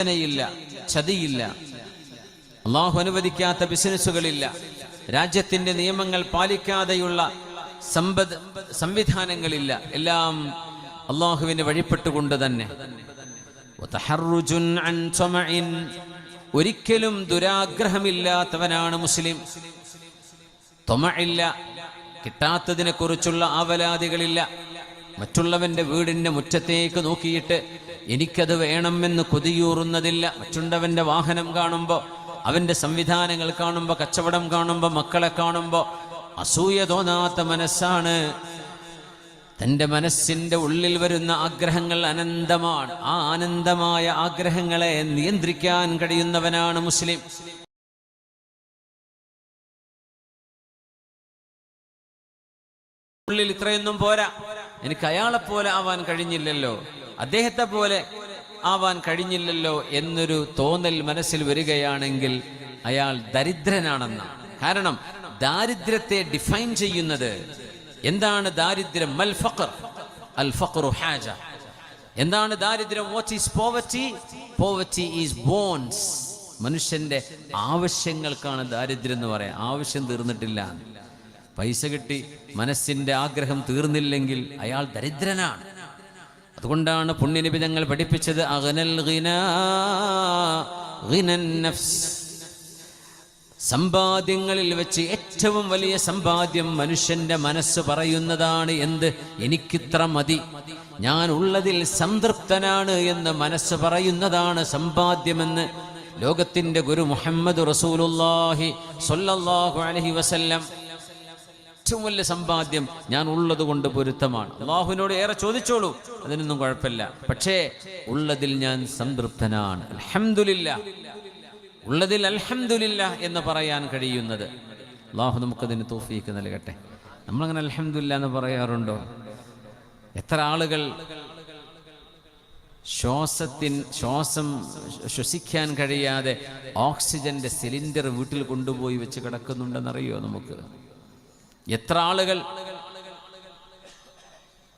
വഞ്ചനയില്ല ചതിയില്ല. അള്ളാഹു അനുവദിക്കാത്ത ബിസിനസ്സുകളില്ല. രാജ്യത്തിന്റെ നിയമങ്ങൾ പാലിക്കാതെയുള്ള സമ്പദ് സംവിധാനങ്ങളില്ല. എല്ലാം അള്ളാഹുവിന് വഴിപ്പെട്ടുകൊണ്ട് തന്നെ. ഒരിക്കലും ദുരാഗ്രഹമില്ലാത്തവനാണ് മുസ്ലിം. തൊമയില്ല കിട്ടാത്തതിനെ കുറിച്ചുള്ള ആവലാതികളില്ല. മറ്റുള്ളവന്റെ വീടിന്റെ മുറ്റത്തേക്ക് നോക്കിയിട്ട് എനിക്കത് വേണമെന്ന് കൊതിയൂറുന്നതില്ല. മറ്റുണ്ടവന്റെ വാഹനം കാണുമ്പോൾ അവന്റെ സംവിധാനങ്ങൾ കാണുമ്പോൾ കച്ചവടം കാണുമ്പോൾ മക്കളെ കാണുമ്പോൾ അസൂയ തോന്നാത്ത മനസ്സാണ്. തന്റെ മനസ്സിന്റെ ഉള്ളിൽ വരുന്ന ആഗ്രഹങ്ങൾ അനന്തമാണ്. ആ ആനന്ദമായ ആഗ്രഹങ്ങളെ നിയന്ത്രിക്കാൻ കഴിയുന്നവനാണ് മുസ്ലിം. ഉള്ളിൽ ഇത്രയൊന്നും പോരാ. എനിക്ക് പോലെ ആവാൻ കഴിഞ്ഞില്ലല്ലോ. അദ്ദേഹത്തെ പോലെ ആവാൻ കഴിഞ്ഞില്ലല്ലോ എന്നൊരു തോന്നൽ മനസ്സിൽ വരികയാണെങ്കിൽ അയാൾ ദരിദ്രനാണെന്നാണ് കാരണം ദാരിദ്ര്യത്തെ ഡിഫൈൻ ചെയ്യുന്നത് എന്താണ് ദാരിദ്ര്യം? അൽ ഫഖർ. അൽ ഫഖറു ഹാജ. എന്താണ് ദാരിദ്ര്യം? What is poverty poverty is bones മനുഷ്യന്റെ ആവശ്യങ്ങൾക്കാണ് ദാരിദ്ര്യം എന്ന് പറയാം. ആവശ്യം തീർന്നിട്ടില്ല. പൈസ കിട്ടി മനസ്സിന്റെ ആഗ്രഹം തീർന്നില്ലെങ്കിൽ അയാൾ ദരിദ്രനാണ്. അതുകൊണ്ടാണ് പുണ്യനിബിതങ്ങൾ പഠിപ്പിച്ചത് അഗനൽ സമ്പാദ്യങ്ങളിൽ വെച്ച് ഏറ്റവും വലിയ സമ്പാദ്യം മനുഷ്യന്റെ മനസ്സ് പറയുന്നതാണ് എന്ത്? എനിക്കിത്ര മതി. ഞാൻ ഉള്ളതിൽ സംതൃപ്തനാണ് എന്ന് മനസ്സ് പറയുന്നതാണ് സമ്പാദ്യമെന്ന് ലോകത്തിന്റെ ഗുരു മുഹമ്മദ് റസൂലുല്ലാഹി സൊല്ലാഹു അലഹി വസല്ലം ഏറ്റവും വലിയ സമ്പാദ്യം ഞാൻ ഉള്ളത് കൊണ്ട് പൊരുത്തമാണ്. അള്ളാഹുവിനോട് ഏറെ ചോദിച്ചോളൂ. അതിനൊന്നും കുഴപ്പമില്ല. പക്ഷേ ഉള്ളതിൽ ഞാൻ സംതൃപ്തനാണ്. അലഹമില്ല ഉള്ളതിൽ അലഹമില്ല എന്ന് പറയാൻ കഴിയുന്നത്. അള്ളാഹു നമുക്കതിന് തോഫീക്ക് നൽകട്ടെ. നമ്മളങ്ങനെ അലഹമില്ല എന്ന് പറയാറുണ്ടോ? എത്ര ആളുകൾ ശ്വാസത്തിൻ ശ്വാസം ശ്വസിക്കാൻ കഴിയാതെ ഓക്സിജന്റെ സിലിണ്ടർ വീട്ടിൽ കൊണ്ടുപോയി വെച്ച് കിടക്കുന്നുണ്ടെന്നറിയോ നമുക്ക്? എത്ര ആളുകൾ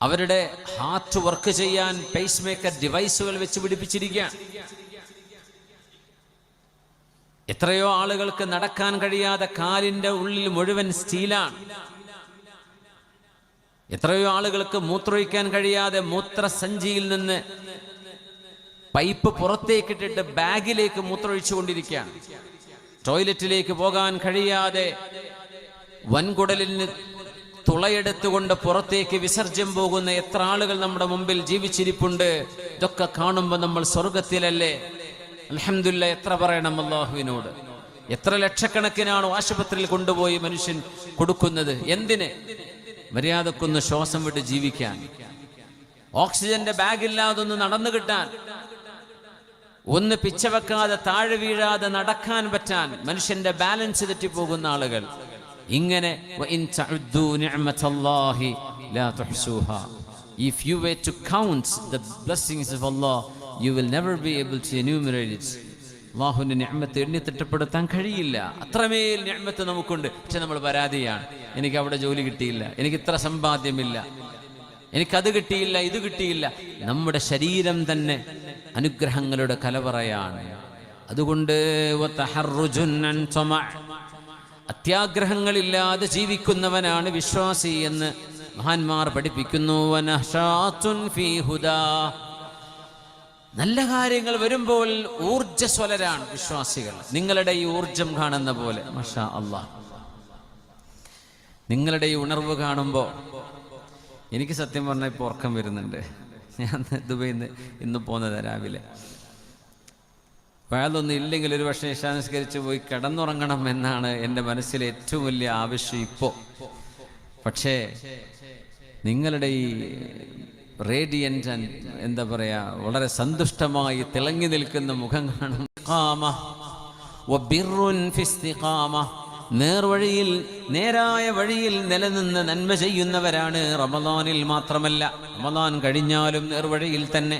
അവരുടെ ഹാർട്ട് വർക്ക് ചെയ്യാൻ പേസ് മേക്കർ ഡിവൈസുകൾ വെച്ച് പിടിപ്പിച്ചിരിക്കുകയാണ് എത്രയോ ആളുകൾക്ക് നടക്കാൻ കഴിയാതെ കാലിന്റെ ഉള്ളിൽ മുഴുവൻ സ്റ്റീലാണ്. എത്രയോ ആളുകൾക്ക് മൂത്രൊഴിക്കാൻ കഴിയാതെ മൂത്രസഞ്ചിയിൽ നിന്ന് പൈപ്പ് പുറത്തേക്കിട്ടിട്ട് ബാഗിലേക്ക് മൂത്രമൊഴിച്ചുകൊണ്ടിരിക്കുകയാണ്. ടോയ്ലറ്റിലേക്ക് പോകാൻ കഴിയാതെ വൻകുടലിന് തുളയെടുത്തുകൊണ്ട് പുറത്തേക്ക് വിസർജ്യം പോകുന്ന എത്ര ആളുകൾ നമ്മുടെ മുമ്പിൽ ജീവിച്ചിരിപ്പുണ്ട്? ഇതൊക്കെ കാണുമ്പോൾ നമ്മൾ സ്വർഗത്തിലല്ലേ? അലഹമില്ല എത്ര പറയണം അള്ളാഹുവിനോട്? എത്ര ലക്ഷക്കണക്കിനാണ് ആശുപത്രിയിൽ കൊണ്ടുപോയി മനുഷ്യൻ കൊടുക്കുന്നത്? എന്തിന്? മര്യാദക്കൊന്ന് ശ്വാസം വിട്ട് ജീവിക്കാൻ. ഓക്സിജന്റെ ബാഗില്ലാതെ ഒന്ന് നടന്നു കിട്ടാൻ. ഒന്ന് പിച്ചവെക്കാതെ താഴെ വീഴാതെ നടക്കാൻ പറ്റാൻ മനുഷ്യന്റെ ബാലൻസ് തെറ്റിപ്പോകുന്ന ആളുകൾ. ഇങ്ങനെ If you were to count the blessings of Allah, you will never be able to enumerate it. അള്ളാഹുവിന്റെ ഞാമത്ത് എണ്ണി തിട്ടപ്പെടുത്താൻ കഴിയില്ല. അത്രമേൽ ഞാമത്ത് നമുക്കുണ്ട്. പക്ഷെ നമ്മൾ പരാതിയാണ്. എനിക്ക് അവിടെ ജോലി കിട്ടിയില്ല. എനിക്ക് ഇത്ര സമ്പാദ്യമില്ല. എനിക്കത് കിട്ടിയില്ല ഇത് കിട്ടിയില്ല. നമ്മുടെ ശരീരം തന്നെ അനുഗ്രഹങ്ങളുടെ കലവറയാണ്. അതുകൊണ്ട് അത്യാഗ്രഹങ്ങളില്ലാതെ ജീവിക്കുന്നവനാണ് വിശ്വാസി എന്ന് മഹാന്മാർ പഠിപ്പിക്കുന്നു. നല്ല കാര്യങ്ങൾ വരുമ്പോൾ ഊർജസ്വലരാണ് വിശ്വാസികൾ. നിങ്ങളുടെ ഈ ഊർജം കാണുന്ന പോലെ അള്ളാഹ്. നിങ്ങളുടെ ഈ ഉണർവ് കാണുമ്പോൾ എനിക്ക് സത്യം പറഞ്ഞാൽ ഇപ്പോൾ ഉറക്കം വരുന്നുണ്ട്. ഞാൻ ദുബൈയിൽ നിന്ന് ഇന്ന് പോകുന്നത് രാവിലെ. വയലൊന്നും ഇല്ലെങ്കിൽ ഒരു പക്ഷേ ഇഷാനുസ്കരിച്ച് പോയി കിടന്നുറങ്ങണം എന്നാണ് എന്റെ മനസ്സിലെ ഏറ്റവും വലിയ ആവശ്യം ഇപ്പോൾ. പക്ഷേ നിങ്ങളുടെ ഈ റേഡിയന്റ് എന്താ പറയുക വളരെ സന്തുഷ്ടമായി തിളങ്ങി നിൽക്കുന്ന മുഖം കാണും നേർവഴിയിൽ നേരായ വഴിയിൽ നിലനിന്ന് നന്മ ചെയ്യുന്നവരാണ് റമദാനിൽ മാത്രമല്ല. റമദാൻ കഴിഞ്ഞാലും നേർവഴിയിൽ തന്നെ.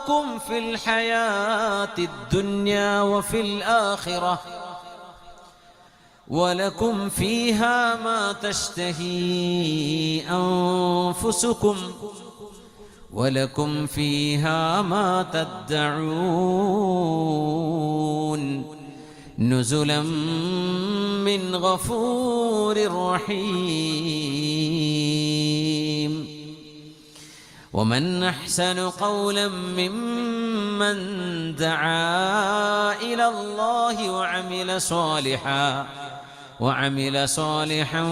أولياؤكم في الحياة الدنيا وفي الآخرة ولكم فيها ما تشتهي أنفسكم ولكم فيها ما تدعون نزلا من غفور رحيم ومن احسن قولا ممن دعا الى الله وعمل صالحا وعمل صالحا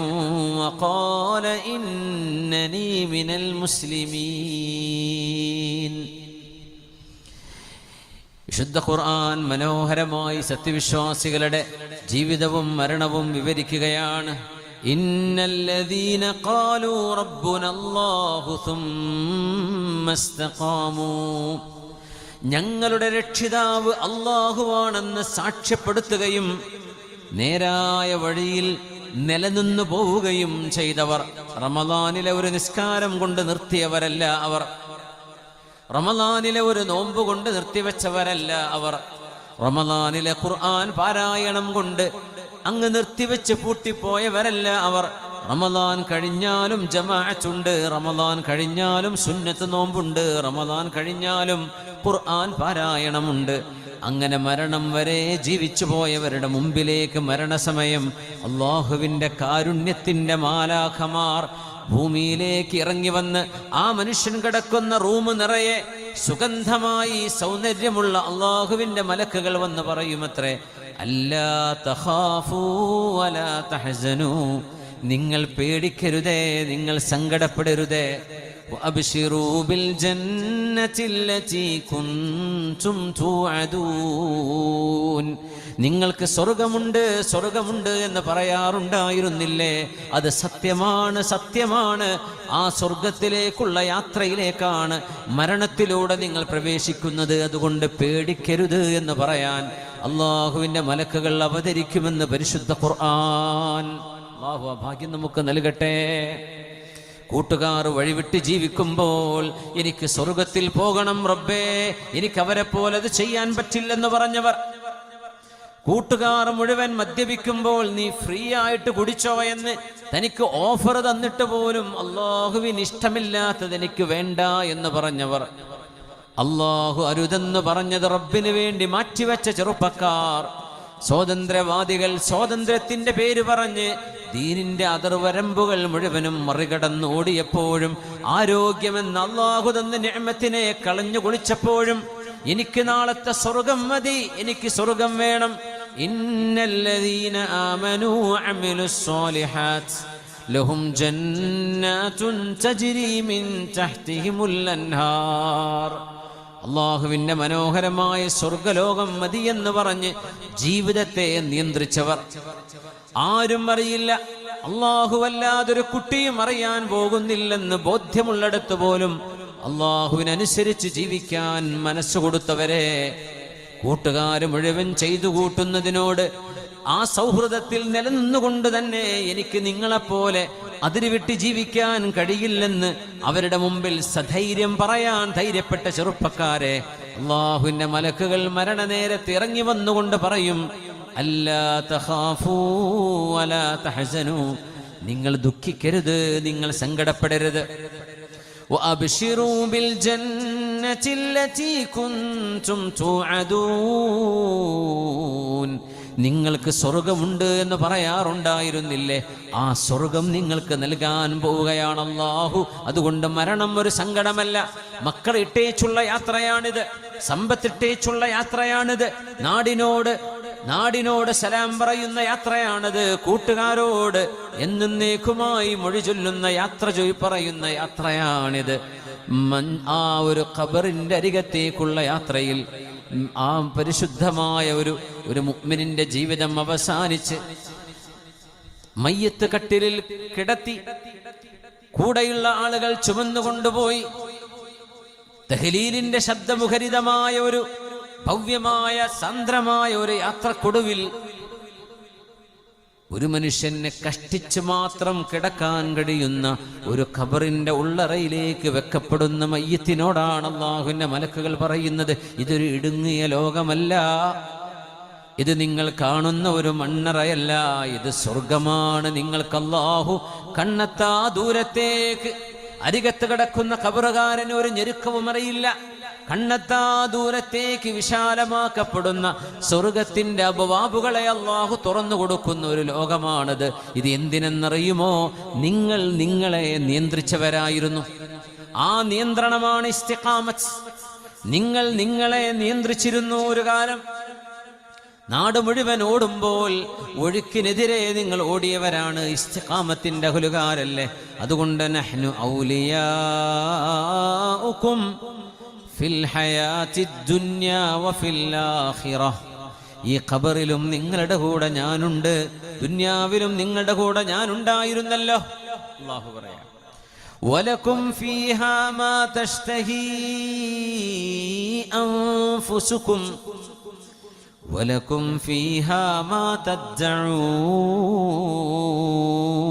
وقال انني من المسلمين വിശുദ്ധ ഖുർആൻ മനോഹരമായി സത്യവിശ്വാസികളുടെ ജീവിതവും മരണവും വിവരിക്കുകയാണ് ഇന്നല്ലദീന ربنا الله ثم استقاموا ഞങ്ങളുടെ രക്ഷിതാവ് അള്ളാഹുവാണെന്ന് സാക്ഷ്യപ്പെടുത്തുകയും നേരായ വഴിയിൽ നിലനിന്നു പോവുകയും ചെയ്തവർ. റമദാനിലെ ഒരു നിസ്കാരം കൊണ്ട് നിർത്തിയവരല്ല അവർ. റമദാനിലെ ഒരു നോമ്പ് കൊണ്ട് നിർത്തിവെച്ചവരല്ല അവർ. റമദാനിലെ ഖുർആൻ പാരായണം കൊണ്ട് അങ്ങ് നിർത്തിവെച്ച് പൂട്ടിപ്പോയവരല്ല അവർ. റമദാൻ കഴിഞ്ഞാലും ജമാഅത്തുണ്ട് റമദാൻ കഴിഞ്ഞാലും സുന്നത്ത് നോമ്പുണ്ട് റമദാൻ കഴിഞ്ഞാലും ഖുർആൻ പാരായണമുണ്ട്. അങ്ങനെ മരണം വരെ ജീവിച്ചു പോയവരുടെ മുമ്പിലേക്ക് മരണസമയം അള്ളാഹുവിന്റെ കാരുണ്യത്തിന്റെ മാലാഖമാർ ഭൂമിയിലേക്ക് ഇറങ്ങി വന്ന് ആ മനുഷ്യൻ കിടക്കുന്ന റൂം നിറയെ സുഗന്ധമായി സൗന്ദര്യമുള്ള അള്ളാഹുവിന്റെ മലക്കുകൾ വന്ന് പറയുമത്രേ നിങ്ങൾ പേടിക്കരുതേ നിങ്ങൾ സങ്കടപ്പെടരുതേ. അബ്ഷിറൂബിൽ ജന്നത്തില്ലത്തി കുന്തും തൂഅദൂൻ. നിങ്ങൾക്ക് സ്വർഗമുണ്ട് സ്വർഗമുണ്ട് എന്ന് പറയാറുണ്ടായിരുന്നില്ലേ? അത് സത്യമാണ് സത്യമാണ്. ആ സ്വർഗത്തിലേക്കുള്ള യാത്രയിലേക്കാണ് മരണത്തിലൂടെ നിങ്ങൾ പ്രവേശിക്കുന്നത്. അതുകൊണ്ട് പേടിക്കരുത് എന്ന് പറയാൻ അള്ളാഹുവിന്റെ മലക്കുകൾ അവതരിക്കുമെന്ന് പരിശുദ്ധ ഖുർആൻ. അള്ളാഹു ആ ഭാഗ്യം നമുക്ക് നൽകട്ടെ. കൂട്ടുകാർ വഴിവിട്ട് ജീവിക്കുമ്പോൾ എനിക്ക് സ്വർഗത്തിൽ പോകണം റബ്ബേ എനിക്ക് അവരെ പോലെ അത് ചെയ്യാൻ പറ്റില്ലെന്ന് പറഞ്ഞവർ. കൂട്ടുകാർ മുഴുവൻ മദ്യപിക്കുമ്പോൾ നീ ഫ്രീ ആയിട്ട് കുടിച്ചോ എന്ന് തനിക്ക് ഓഫർ തന്നിട്ട് പോലും അള്ളാഹുവിന് ഇഷ്ടമില്ലാത്തത് എനിക്ക് വേണ്ട എന്ന് പറഞ്ഞവർ. അള്ളാഹു അരുതെന്ന് പറഞ്ഞത് റബ്ബിന് വേണ്ടി മാറ്റിവെച്ച ചെറുപ്പക്കാർ. സ്വാതന്ത്ര്യവാദികൾ സ്വാതന്ത്ര്യത്തിന്റെ പേര് പറഞ്ഞ് ദീനിന്റെ അതിർവരമ്പുകൾ മുഴുവനും മറികടന്ന് ഓടിയപ്പോഴും ആരോഗ്യമെന്ന അള്ളാഹു തന്ന ഞാമത്തിനെ കളഞ്ഞു കുളിച്ചപ്പോഴും എനിക്ക് നാളത്തെ സ്വർഗം മതി എനിക്ക് സ്വർഗം വേണം. ഇന്നല്ലദീന ലഹും ജന്നാതുൻ തജ്രി മിൻ തഹ്തിഹിമുൽ അൻഹാർ. അള്ളാഹുവിന്റെ മനോഹരമായ സ്വർഗലോകം മതിയെന്ന് പറഞ്ഞ് ജീവിതത്തെ നിയന്ത്രിച്ചവർ. ആരും അറിയില്ല. അള്ളാഹുവല്ലാതൊരു കുട്ടിയും അറിയാൻ പോകുന്നില്ലെന്ന് ബോധ്യമുള്ളിടത്ത് പോലും അള്ളാഹുവിനനുസരിച്ച് ജീവിക്കാൻ മനസ്സുകൊടുത്തവരെ കൂട്ടുകാർ മുഴുവൻ ചെയ്തു കൂട്ടുന്നതിനോട് ആ സൗഹൃദത്തിൽ നിലനിന്നുകൊണ്ട് തന്നെ എനിക്ക് നിങ്ങളെപ്പോലെ അതിരുവിട്ട് ജീവിക്കാൻ കഴിയില്ലെന്ന് അവരുടെ മുമ്പിൽ സധൈര്യം പറയാൻ ധൈര്യപ്പെട്ട ചെറുപ്പക്കാരെ അള്ളാഹുവിന്റെ മലക്കുകൾ മരണനേരത്ത് ഇറങ്ങി വന്നുകൊണ്ട് പറയും അല്ലാ തഖാഫൂ വലാ തഹസനൂ. നിങ്ങൾ ദുഃഖിക്കരുത് നിങ്ങൾ സങ്കടപ്പെടരുത്. നിങ്ങൾക്ക് സ്വർഗമുണ്ട് എന്ന് പറയാറുണ്ടായിരുന്നില്ലേ? ആ സ്വർഗം നിങ്ങൾക്ക് നൽകാൻ പോവുകയാണ് അതുകൊണ്ട് മരണം ഒരു സങ്കടമല്ല. മക്കൾ ഇട്ടേച്ചുള്ള യാത്രയാണിത്. സമ്പത്തിട്ടേച്ചുള്ള യാത്രയാണിത്. നാടിനോട് നാടിനോട് സലാം പറയുന്ന യാത്രയാണിത്. കൂട്ടുകാരോട് എന്നേക്കുമായി മൊഴി ചൊല്ലുന്ന യാത്ര ചൊയ് പറയുന്ന യാത്രയാണിത്. ആ ഒരു ഖബറിന്റെ അരികത്തേക്കുള്ള യാത്രയിൽ ആ പരിശുദ്ധമായ ഒരു ഒരു മുഗ്മിനിന്റെ ജീവിതം അവസാനിച്ച് മയ്യത്ത് കട്ടിലിൽ കിടത്തി കൂടെയുള്ള ആളുകൾ ചുമന്നുകൊണ്ടുപോയി തെഹലീലിന്റെ ശബ്ദമുഖരിതമായ ഒരു ഭവ്യമായ സാന്ദ്രമായ ഒരു യാത്രക്കൊടുവിൽ ഒരു മനുഷ്യനെ കഷ്ടിച്ച് മാത്രം കിടക്കാൻ കഴിയുന്ന ഒരു ഖബറിന്റെ ഉള്ളറയിലേക്ക് വെക്കപ്പെടുന്ന മയ്യത്തിനോടാണ് അള്ളാഹുവിന്റെ മലക്കുകൾ പറയുന്നത്. ഇതൊരു ഇടുങ്ങിയ ലോകമല്ല. ഇത് നിങ്ങൾ കാണുന്ന ഒരു മണ്ണറയല്ല ഇത് സ്വർഗമാണ്. നിങ്ങൾക്ക് കണ്ണത്താ കണ്ണെത്താ ദൂരത്തേക്ക് അരികത്ത് കിടക്കുന്ന കബറുകാരന് ഒരു ഞെരുക്കവും അറിയില്ല. കണ്ണെത്താ ദൂരത്തേക്ക് വിശാലമാക്കപ്പെടുന്ന സ്വർഗത്തിന്റെ അപവാബുകളെ അള്ളാഹു തുറന്നു കൊടുക്കുന്ന ഒരു ലോകമാണിത്. ഇത് എന്തിനെന്നറിയുമോ? നിങ്ങൾ നിങ്ങളെ നിയന്ത്രിച്ചവരായിരുന്നു. ആ നിയന്ത്രണമാണ് ഇസ്തിഖാമത്ത്. നിങ്ങൾ നിങ്ങളെ നിയന്ത്രിച്ചിരുന്നു ഒരു കാലം. നാട് മുഴുവൻ ഓടുമ്പോൾ ഒഴുക്കിനെതിരെ നിങ്ങൾ ഓടിയവരാണ് ഇസ്തിഖാമത്തിന്റെ അഹുലുകാരല്ലേ അതുകൊണ്ട് നഹ്നു ഔലിയാഉക്കും ഫിൽ ഹയാത്തി ദുന്യാ വഫിൽ ആഖിറ ഈ ഖബറിലും നിങ്ങളുടെ കൂടെ ഞാനുണ്ട് ദുന്യാവിലും നിങ്ങളുടെ കൂടെ ഞാനുണ്ടായിരുന്നല്ലോ അള്ളാഹു പറയാം ولكم فيها ما تشتهي أنفسكم ولكم فيها ما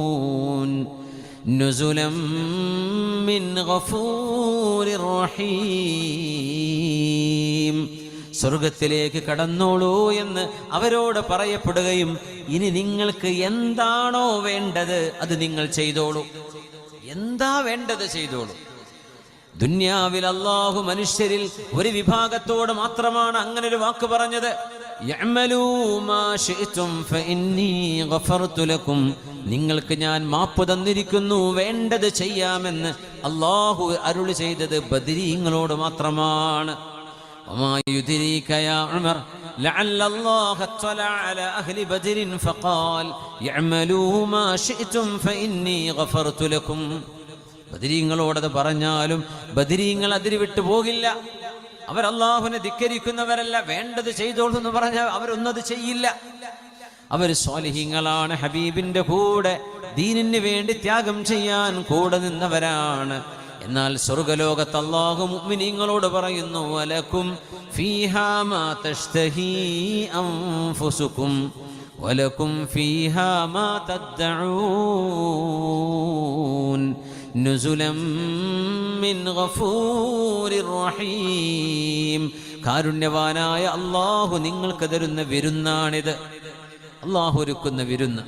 تدعون نزلا من غفور رحيم സ്വർഗത്തിലേക്ക് കടന്നോളൂ എന്ന് അവരോട് പറയപ്പെടുകയും ഇനി നിങ്ങൾക്ക് എന്താണോ വേണ്ടത് അത് നിങ്ങൾ ചെയ്തോളൂ എന്താ വേണ്ടത് ചെയ്തോളൂ ദുന്യാവിൽ അള്ളാഹു മനുഷ്യരിൽ ഒരു വിഭാഗത്തോട് മാത്രമാണ് അങ്ങനെ ഒരു വാക്ക് പറഞ്ഞത് നിങ്ങൾക്ക് ഞാൻ മാപ്പ് തന്നിരിക്കുന്നു വേണ്ടത് ചെയ്യാമെന്ന് അള്ളാഹു അരുളി ചെയ്തത് ബദിരീങ്ങളോട് മാത്രമാണ്. ബദിരീങ്ങളോടത് പറഞ്ഞാലും ബദരീങ്ങൾ അതിരി വിട്ടു പോകില്ല. അവർ അള്ളാഹുവിനെ ധിക്കരിക്കുന്നവരല്ല വേണ്ടത് ചെയ്തോളൂ എന്ന് പറഞ്ഞാൽ അവരൊന്നത് ചെയ്യില്ല. അവർ സ്വാലിഹിങ്ങളാണ് ഹബീബിന്റെ കൂടെ ദീനിന് വേണ്ടി ത്യാഗം ചെയ്യാൻ കൂടെ നിന്നവരാണ്. എന്നാൽ സ്വർഗലോകത്ത് അള്ളാഹു മുഅ്മിനീങ്ങളോട് പറയുന്നു വലക്കും ഫീഹാ മാ വലക്കും ഫീഹാ മാ തദ്ദഊൻ. നുസുലം മിൻ ഗഫൂരിർ റഹീം. കാരുണ്യവാനായ അള്ളാഹു നിങ്ങൾക്ക് തരുന്ന വിരുന്നാണിത്. അള്ളാഹു ഒരുക്കുന്ന വിരുന്ന്.